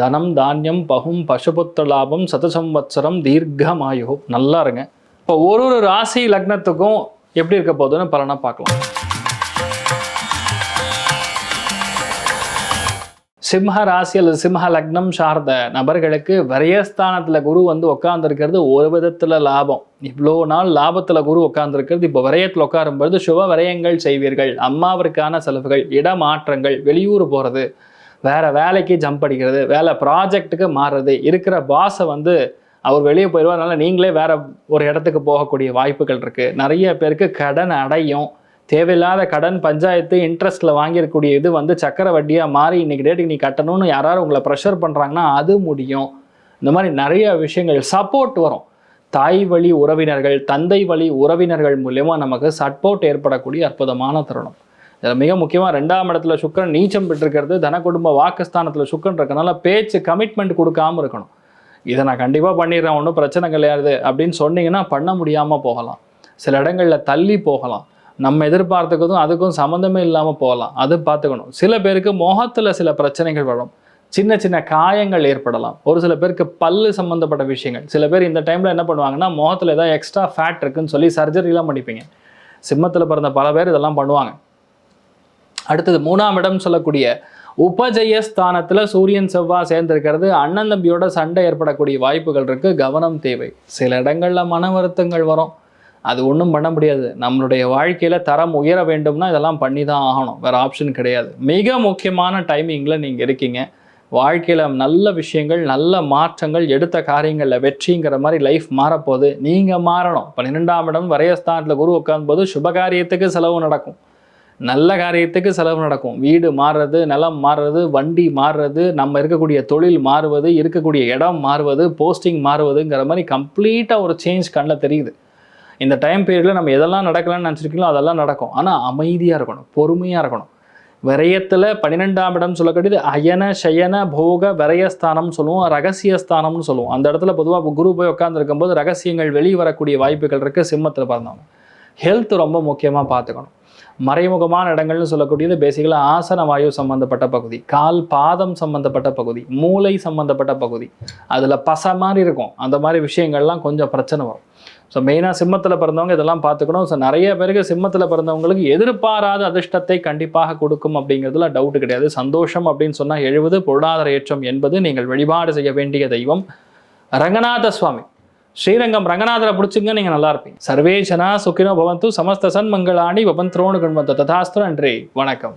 தனம் தானியம் பகும் பசுபுத்த லாபம் சதசம்வத்சரம் தீர்க்கமாயு. நல்லா இருங்க. இப்போ ஒரு ஒரு ராசி லக்னத்துக்கும் எப்படி இருக்க போகுதுன்னு பலனாக பார்க்கலாம். சிம்ம ராசி அல்லது சிம்ம லக்னம் சார்ந்த நபர்களுக்கு விரயஸ்தானத்தில் குரு வந்து உட்காந்துருக்கிறது ஒரு விதத்துல லாபம். இவ்வளோ நாள் லாபத்துல குரு உட்காந்துருக்கிறது இப்போ விரயத்தில் உட்காரும்பொழுது சுப விரயங்கள் செய்வீர்கள். அம்மாவிற்கான செலவுகள் இடமாற்றங்கள் வெளியூர் போறது வேற வேலைக்கு ஜம்ப் அடிக்கிறது வேலை ப்ராஜெக்ட்டுக்கு மாறுறது இருக்கிற பாஸை வந்து அவர் வெளியே போயிடுவார் அதனால் நீங்களே வேற ஒரு இடத்துக்கு போகக்கூடிய வாய்ப்புகள் இருக்குது நிறைய பேருக்கு கடன் அடையும். தேவையில்லாத கடன் பஞ்சாயத்து இன்ட்ரெஸ்ட்டில் வாங்கியிருக்கக்கூடிய இது வந்து சக்கர வட்டியாக மாறி இன்னைக்கு டேட்டுக்கு நீ கட்டணும்னு யாராவது உங்களை ப்ரெஷர் பண்ணுறாங்கன்னா அது முடியும். இந்த மாதிரி நிறைய விஷயங்கள் சப்போர்ட் வரும். தாய் வழி உறவினர்கள் தந்தை வழி உறவினர்கள் மூலயமா நமக்கு சப்போர்ட் ஏற்படக்கூடிய அற்புதமான தருணம். இதில் மிக முக்கியமாக ரெண்டாம் இடத்துல சுக்கரன் நீச்சம் பெற்றிருக்கிறது தன குடும்ப வாக்குஸ்தானத்தில் சுக்கரன் இருக்கனால பேச்சு கமிட்மெண்ட் கொடுக்காம இருக்கணும். இதை நான் கண்டிப்பாக பண்ணிடுறேன் ஒன்றும் பிரச்சனை கிடையாது அப்படின்னு சொன்னீங்கன்னா பண்ண முடியாமல் போகலாம். சில இடங்களில் தள்ளி போகலாம். நம்ம எதிர்பார்த்துக்கிறதும் அதுக்கும் சம்மந்தமே இல்லாமல் போகலாம். அது பார்த்துக்கணும். சில பேருக்கு முகத்தில் சில பிரச்சனைகள் வரும். சின்ன சின்ன காயங்கள் ஏற்படலாம். ஒரு சில பேருக்கு பல்லு சம்மந்தப்பட்ட விஷயங்கள். சில பேர் இந்த டைமில் என்ன பண்ணுவாங்கன்னா முகத்தில் ஏதாவது எக்ஸ்ட்ரா ஃபேட் இருக்குன்னு சொல்லி சர்ஜரிலாம் பண்ணிப்பீங்க. சிம்மத்தில் பிறந்த பல பேர் இதெல்லாம் பண்ணுவாங்க. அடுத்தது மூணாம் இடம் சொல்லக்கூடிய உபஜய ஸ்தானத்தில் சூரியன் செவ்வாய் சேர்ந்திருக்கிறது. அண்ணன் தம்பியோட சண்டை ஏற்படக்கூடிய வாய்ப்புகள் இருக்குது கவனம் தேவை. சில இடங்களில் மன வருத்தங்கள் வரும். அது ஒன்றும் பண்ண முடியாது. நம்மளுடைய வாழ்க்கையில் தரம் உயர வேண்டும்னா இதெல்லாம் பண்ணி தான் ஆகணும். வேறு ஆப்ஷன் கிடையாது. மிக முக்கியமான டைமிங்கில் நீங்கள் இருக்கீங்க. வாழ்க்கையில் நல்ல விஷயங்கள் நல்ல மாற்றங்கள் எடுத்த காரியங்களில் வெற்றிங்கிற மாதிரி லைஃப் மாறப்போகுது. நீங்கள் மாறணும். பன்னிரெண்டாம் இடம் வரையஸ்தானத்துல குரு உட்காந்து போது சுபகாரியத்துக்கு செலவு நடக்கும். நல்ல காரியத்துக்கு செலவு நடக்கும். வீடு மாறுறது நிலம் மாறுறது வண்டி மாறுறது நம்ம இருக்கக்கூடிய தொழில் மாறுவது இருக்கக்கூடிய இடம் மாறுவது போஸ்டிங் மாறுவதுங்கிற மாதிரி கம்ப்ளீட்டாக ஒரு சேஞ்ச் கண்ணில் தெரியுது. இந்த டைம் பீரியடில் நம்ம எதெல்லாம் நடக்கலாம்னு நினச்சிருக்கீங்களோ அதெல்லாம் நடக்கும். ஆனால் அமைதியாக இருக்கணும் பொறுமையாக இருக்கணும். விரயத்தில் பன்னிரெண்டாம் இடம் சொல்லக்கூடியது அயன சயன போக விரயஸ்தானம்னு சொல்லுவோம் ரகசியஸ்தானம்னு சொல்லுவோம். அந்த இடத்துல பொதுவாக குரு போய் உட்காந்துருக்கும் போது ரகசியங்கள் வெளியே வரக்கூடிய வாய்ப்புகள் இருக்குது சிம்மத்தில் பிறந்தவங்க. ஹெல்த் ரொம்ப முக்கியமாக பார்த்துக்கணும். மறைமுகமான இடங்கள்னு சொல்லக்கூடியது பேசிக்கலாக ஆசன வாயு சம்மந்தப்பட்ட பகுதி கால் பாதம் சம்மந்தப்பட்ட பகுதி மூளை சம்மந்தப்பட்ட பகுதி. அதில் பசை மாதிரி இருக்கும். அந்த மாதிரி விஷயங்கள்லாம் கொஞ்சம் பிரச்சனை வரும். ஸோ மெயினாக சிம்மத்தில் பிறந்தவங்க இதெல்லாம் பார்த்துக்கணும். ஸோ நிறைய பேருக்கு சிம்மத்தில் பிறந்தவங்களுக்கு எதிர்பாராத அதிர்ஷ்டத்தை கண்டிப்பாக கொடுக்கும் அப்படிங்கிறதுல டவுட் கிடையாது. சந்தோஷம் அப்படின்னு சொன்னால் எழுபது பொருளாதார ஏற்றம் என்பது நீங்கள் வழிபாடு செய்ய வேண்டிய தெய்வம் ரங்கநாத சுவாமி. ஸ்ரீரங்கம் ரங்கநாதரை பிடிச்சிங்க நீங்கள் நல்லா இருப்பீங்க. சர்வேஜனா சுக்கினோ பவந்து சமஸ்த சன் சன்மங்களாணி பவந்த்ரோணு கண்வந்த ததாஸ்திரம் நன்றி. வணக்கம்.